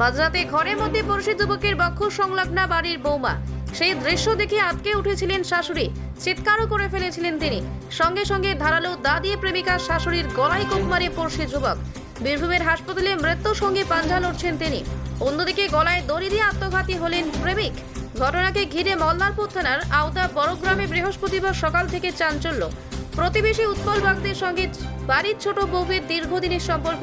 মাঝরাতে ঘরের মধ্যে পড়শি যুবকের বক্ষ সংলগ্না বাড়ির বৌমা। সেই দৃশ্য দেখে আটকে উঠেছিলেন শাশুড়ি। চিৎকারও করে ফেলেছিলেন তিনি। সঙ্গে সঙ্গে ধারালো দা দিয়ে প্রেমিকার শাশুড়ির গলায় কোপ মারে পড়শি যুবক। বীরভূমের হাসপাতালে মৃত্যুর সঙ্গে পাঞ্জা লড়ছেন তিনি। অন্যদিকে গলায় দড়ি দিয়ে আত্মঘাতী হলেন প্রেমিক। ঘটনাকে ঘিরে মল্লারপুর থানার আওতা বড়গ্রামে বৃহস্পতিবার সকাল থেকে চাঞ্চল্য। প্রতিবেশী উৎপল বাগদের সঙ্গে বাড়ির ছোট বউয়ের দীর্ঘদিনের সম্পর্ক।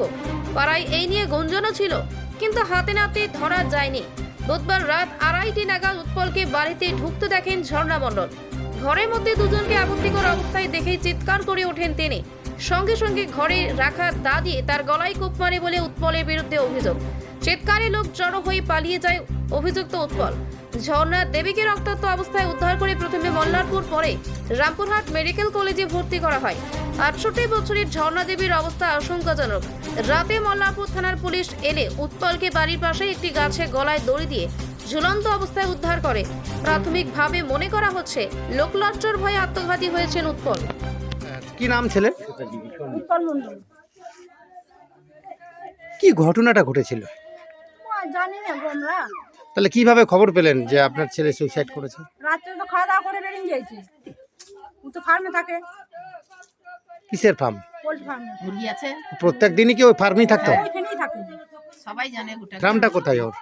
পাড়ায় এই নিয়ে গুঞ্জনও ছিল। কিন্তু হাতে নাতে ধরা যায়নি। বুধবার রাত আড়াইটি নাগাদ উৎপলকে বাড়িতে ঢুকতে দেখেন ঝর্ণা মণ্ডল। ঘরের মধ্যে দুজনকে আপত্তিকর অবস্থায় দেখেই চিৎকার করে ওঠেন তিনি। সঙ্গে সঙ্গে ঘরে রাখা দা দিয়ে তার গলায় কোপ মারে বলে উৎপলের বিরুদ্ধে অভিযোগ। চিৎকারে লোক জড়ো হয়ে পালিয়ে যায় অভিযুক্ত উৎপল। ঝর্ণা দেবীকে রক্তাক্ত অবস্থায় উদ্ধার করে প্রথমে মল্লারপুর পরে রামপুরহাট মেডিকেল কলেজে ভর্তি করা হয়। আটষট্টি বছরের ঝর্ণা দেবীর অবস্থা আশঙ্কাজনক। রাতে মল্লারপুর থানার পুলিশ এলে উৎপলকে বাড়ির পাশে একটি গাছে গলায় দড়ি দিয়ে ঝুলন্ত অবস্থায় উদ্ধার করে। প্রাথমিকভাবে মনে করা হচ্ছে লোকলজ্জার ভয়ে আত্মঘাতী হয়েছেন উৎপল কি নাম ছেলে? উৎপল কি ঘটনাটা ঘটেছিল? জানি না আমরা। তাহলে কীভাবে খবর পেলেন যে আপনার ছেলে সুইসাইড করেছে? রাত্রে তো খাওয়া দাওয়া করে বেরিয়ে গিয়েছে। ও তো ফার্মে থাকে। কিসের ফার্ম পোল্ট্রি মুরগি আছে। প্রত্যেক দিনই কি ওই ফার্মেই থাকতো? ওইখানেই সবাই জানে গোটা গ্রামটা কোথায় ওর?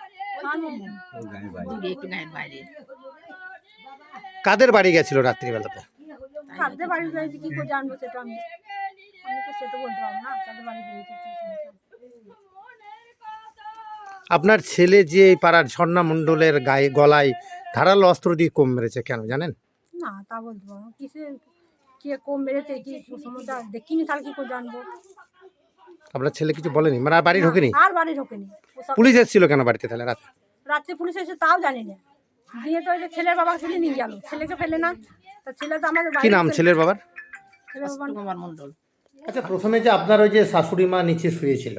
কাদের বাড়ি গেছিল রাত্রিবেলাতে? কাঁদতে বাড়ি গিয়েছে কি করে জানব সেটা আমি? আমি তো সেটা বলতে পারব না কাঁদতে বাড়ি গিয়েছে আপনার ছেলে যে এই পাড়ার ঝর্ণা মণ্ডলের গায়ে গলায় ধারালো অস্ত্র দিয়ে কম মেরেছে কেন জানেন? না তা বলতে পারব না। কিসে কে কম বেড়েছে কি সমস্যা দেখিনি তাহলে কি করে জানব? আপনার ছেলে কিছু বলেনি? মানে আর বাড়ি ঢোকেনি? আর বাড়ি ঢোকেনি। পুলিশ এসেছিল কেন বাড়িতে তাহলে রাতে? রাত্রে পুলিশ এসে তাও জানি না। দিয়ে তো ওই যে ছেলের বাবা ছেলে নিয়ে গেল। ছেলেকে ফেলে না। তা ছেলে তো আমাদের কি নাম ছেলের বাবার? ছেলের কুমার মন্ডল আচ্ছা প্রথমে যে আপনার ওই যে শাশুড়ি মা নিচে শুয়েছিল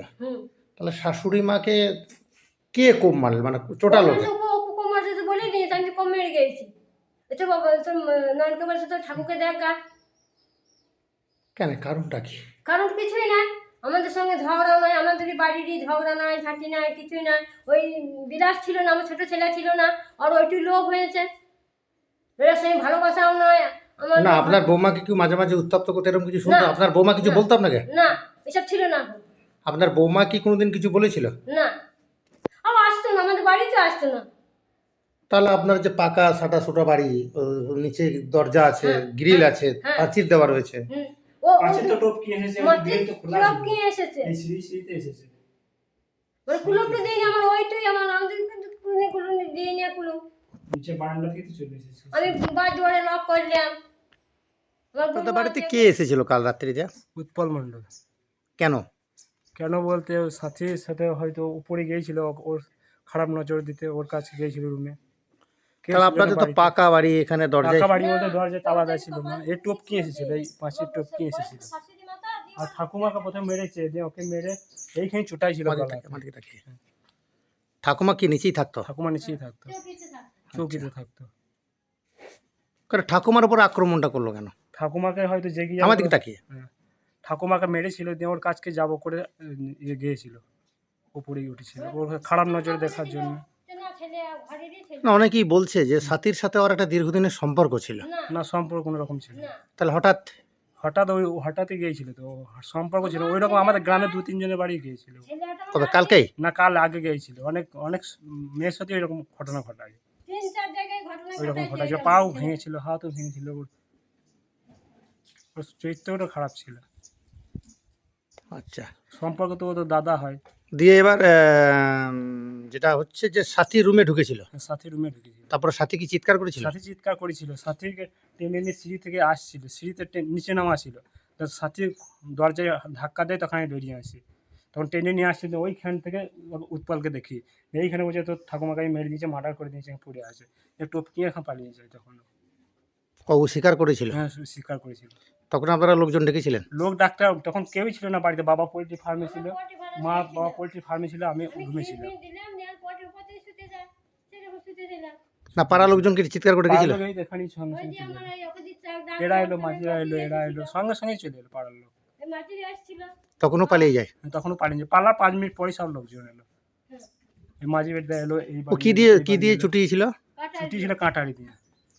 তাহলে শাশুড়ি মাকে কে কোপ মারল? মানে চোটাল ওকে কুমার যদি বলে দিই আমি কম মেরে গেছি। এটা বাবা তোর নয়নকে বলছে তোর ঠাকুরকে দেখা কেন? কারণটা কি? কারণ কিছুই না আমাদের সঙ্গে ঝগড়া নাই আমাদের বাড়িরই ঝগড়া নাই ঝাঁটি নাই কিছুই নাই। ওই বিলাস ছিল না আমার ছোট ছেলে ছিল না আর ওইটু লোভ হয়েছে। এর সঙ্গে ভালোবাসাও নয়। না আপনার বৌমাকে কি মাঝে মাঝে উত্তপ্ত করতে এরকম কিছু শুনতো? আপনার বৌমা কিছু না। বলতো আপনাকে? না এসব ছিল না। আপনার বৌমা কি কোনোদিন কিছু বলেছিল? না। আর আসতো না আমাদের বাড়িতে আসতো না। তাহলে আপনার যে পাকা সাটা সোটা বাড়ি নিচে দরজা আছে গ্রিল আছে হ্যাঁ। প্রাচীর দেওয়া রয়েছে। পাঁচে তো টপকি এসেছে মাটি গ্রিল তো খোলা ছিল। কি এসেছে। এই সিঁড়ি সিঁড়িতে এসেছে। মানে কুলুপটা দিয়ে আমার ওইটাই আমার আমাদের কুলুনি কুলুনি দিয়ে নিয়ে কুলু নিচে বারান্দা থেকে তো চলে এসেছে। আমি বাদ দুয়ারে লক করলাম। আপনাদের বাড়িতে। কে এসেছিল কাল রাত্রিতে উৎপল মণ্ডল। কেন? কেন বলতে ওর সাথীর সাথে হয়তো উপরে গিয়েছিল ওর খারাপ নজর দিতে ওর কাছে গিয়েছিল রুমে আপনাদের তো পাকা বাড়ি এখানে দরজায় পাকা বাড়ি বলতে দরজা তালা দেয় ছিল না এই টপকি এসেছিল এই পাঁচের টপকি এসেছিল। আর ঠাকুমাকে প্রথমে মেরেছে দিয়ে ওকে মেরে এইখানে চুটাই ছিল। ঠাকুমা কি নিচেই থাকতো? ঠাকুমা নিচেই থাকতো। চৌকিতে থাকতো। কারণ ঠাকুমার উপর আক্রমণটা করল কেন? ঠাকুমাকে হয়তো জেগে আমার দিকে তাকিয়ে। হ্যাঁ। ঠাকুমাকে মেরেছিল দিয়ে ওর কাছকে যাব করে ইয়ে গিয়েছিল। উপরেই উঠেছিল। ওর খারাপ নজর দেখার জন্য। না অনেকেই বলছে যে সাথীর সাথে ওর একটা দীর্ঘদিনের সম্পর্ক ছিল। না। সম্পর্ক কোনো রকম ছিল না। তাহলে হঠাৎ? হঠাৎ ওই হঠাৎই গিয়েছিল তো। সম্পর্ক ছিল। ওই রকম আমাদের গ্রামে দু তিনজনের বাড়ি গিয়েছিল। কবে কালকেই? না কাল আগে গিয়েছিল। অনেক অনেক মেয়ের সাথে এরকম ঘটনা ঘটায়। তিন চার জায়গায় ওই রকম ঘটাইছে ঘটাইছিল পাও। ভেঙেছিল হাতও ভেঙেছিল। ওর ওর চরিত্রটা খারাপ ছিল। আচ্ছা। সম্পর্ক তো ও তো দাদা হয়। দিয়ে এবার যেটা হচ্ছে যে সাথী রুমে ঢুকেছিল। সাথী রুমে ঢুকেছিল। তারপরে সাথী কি চিৎকার করেছিল? সাথী চিৎকার করেছিল। সাথীকে টেনে নিয়ে সিঁড়ি থেকে আসছিল। সিঁড়িতে নিচে নামা ছিল তো সাথী দরজায় ধাক্কা দেয় তখন আমি বেরিয়ে আসি। তখন টেনে নিয়ে আসছিল। ওইখান থেকে উৎপলকে দেখি। এইখানে বলছে তো ঠাকুমাকে আমি মেরে দিয়েছে মার্ডার করে দিয়েছে পড়ে আছে। এ টপকিয়ে এখন পালিয়ে যায় তখন। ও স্বীকার করেছিল? হ্যাঁ স্বীকার করেছিল। তখন আপনারা লোকজন ডেকেছিলেন? লোক ডাক্তার তখন কেউই ছিল না বাড়িতে। বাবা পোলট্রি ফার্মে ছিল মা বাবা পোলট্রি ফার্মে ছিল আমি রুমে ছিল না পাড়া লোকজন কি চিৎকার করে গেছিল? দেখানি সঙ্গে এরা এলো মাঝিরা এলো এরা এলো সঙ্গে সঙ্গে চলে এলো পাড়ার লোক। তখনও পালিয়ে যায়? তখনও পালিয়ে যায়। পালার পাঁচ মিনিট পরে সব লোকজন এলো। এই মাঝি বেটা এলো এই ও কি দিয়ে কি দিয়ে চুটিয়েছিল ছুটি ছিল কাঁটারি দিয়ে।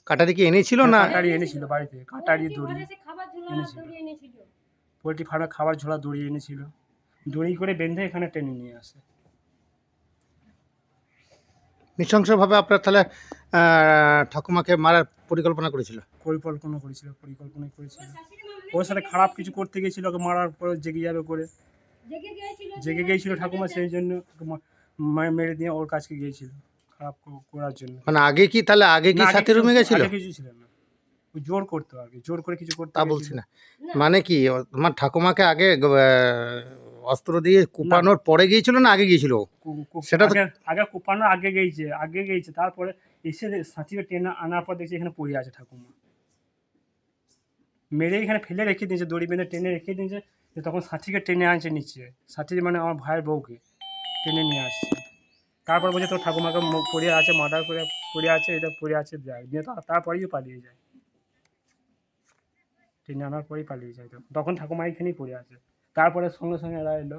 কাটারি কি এনেছিল না? কাঁটারি এনেছিল বাড়িতে কাঁটারি দড়ি ঘরে খাবার ঝোলা এনেছিল। পোলট্রি ফার্মে খাবার ঝোলা দড়ি এনেছিল। দড়ি করে বেঁধে এখানে টেনে নিয়ে আসে। নৃশংসভাবে আপনার তাহলে ঠাকুমাকে মারার পরিকল্পনা করেছিল? পরিকল্পনা করেছিল পরিকল্পনা করেছিল। ওর সাথে খারাপ কিছু করতে গেছিল ওকে মারার পরে জেগে যাবে করে। জেগে গিয়েছিল ঠাকুমা সেই জন্য মেরে দিয়ে ওর কাছে গিয়েছিল খারাপ করার জন্য। মানে আগে কি তাহলে আগে কি আগে সাথী রুমে গেছিল? কিছু ছিল না। জোর করতো কি জোর করে কিছু করতে তা। বলছি না। মানে কি ও- তোমার ঠাকুমাকে আগে অস্ত্র দিয়ে কুপানোর পরে গিয়েছিল না আগে গিয়েছিল? সেটা আগে আগে কোপানো আগে গিয়েছে আগে গিয়েছে। তারপরে এসে সাঁচিকে টেনে আনার পর দেখছি এখানে পড়ে আছে ঠাকুমা। মেরে এখানে ফেলে রেখে দিয়েছে দড়ি বেঁধে টেনে রেখে দিয়েছে যে তখন সাথীকে টেনে আনছে নিচে। সাথী মানে আমার ভাইয়ের বউকে টেনে নিয়ে আসছে। তারপর বলছে তোর ঠাকুমাকে পড়ে আছে মার্ডার করে পড়ে আছে এটা পড়ে আছে যায় দিয়ে তো তারপরেই পালিয়ে যায়। টেনে আনার পরেই পালিয়ে যায়। তো তখন ঠাকুমা এখানেই পড়ে আছে। তারপরে সঙ্গে সঙ্গে এরা এলো।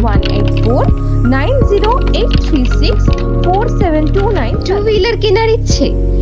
one eight four nine zero eight three six four seven two nine two wheeler কেনার ইচ্ছে।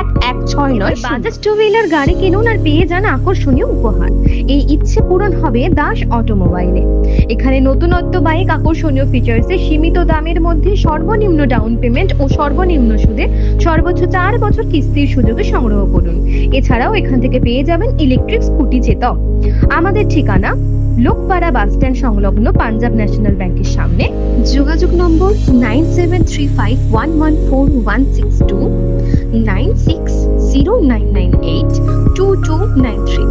এক এক ছয় নয় বাজাজ টু হুইলার গাড়ি কিনুন আর পেয়ে যান আকর্ষণীয় উপহার। এই ইচ্ছে পূরণ হবে দাস অটোমোবাইলে। এখানে নতুনত্ব বাইক আকর্ষণীয় ফিচার্সে সীমিত দামের মধ্যে সর্বনিম্ন ডাউন পেমেন্ট ও সর্বনিম্ন সুদে সর্বোচ্চ চার বছর কিস্তির সুযোগে সংগ্রহ করুন। এছাড়াও এখান থেকে পেয়ে যাবেন ইলেকট্রিক স্কুটি চেতক আমাদের ঠিকানা লোকপাড়া বাস স্ট্যান্ড সংলগ্ন পাঞ্জাব ন্যাশনাল ব্যাংকের সামনে। যোগাযোগ নম্বর nine seven three five one one four one six two, nine six zero nine nine eight two two nine three.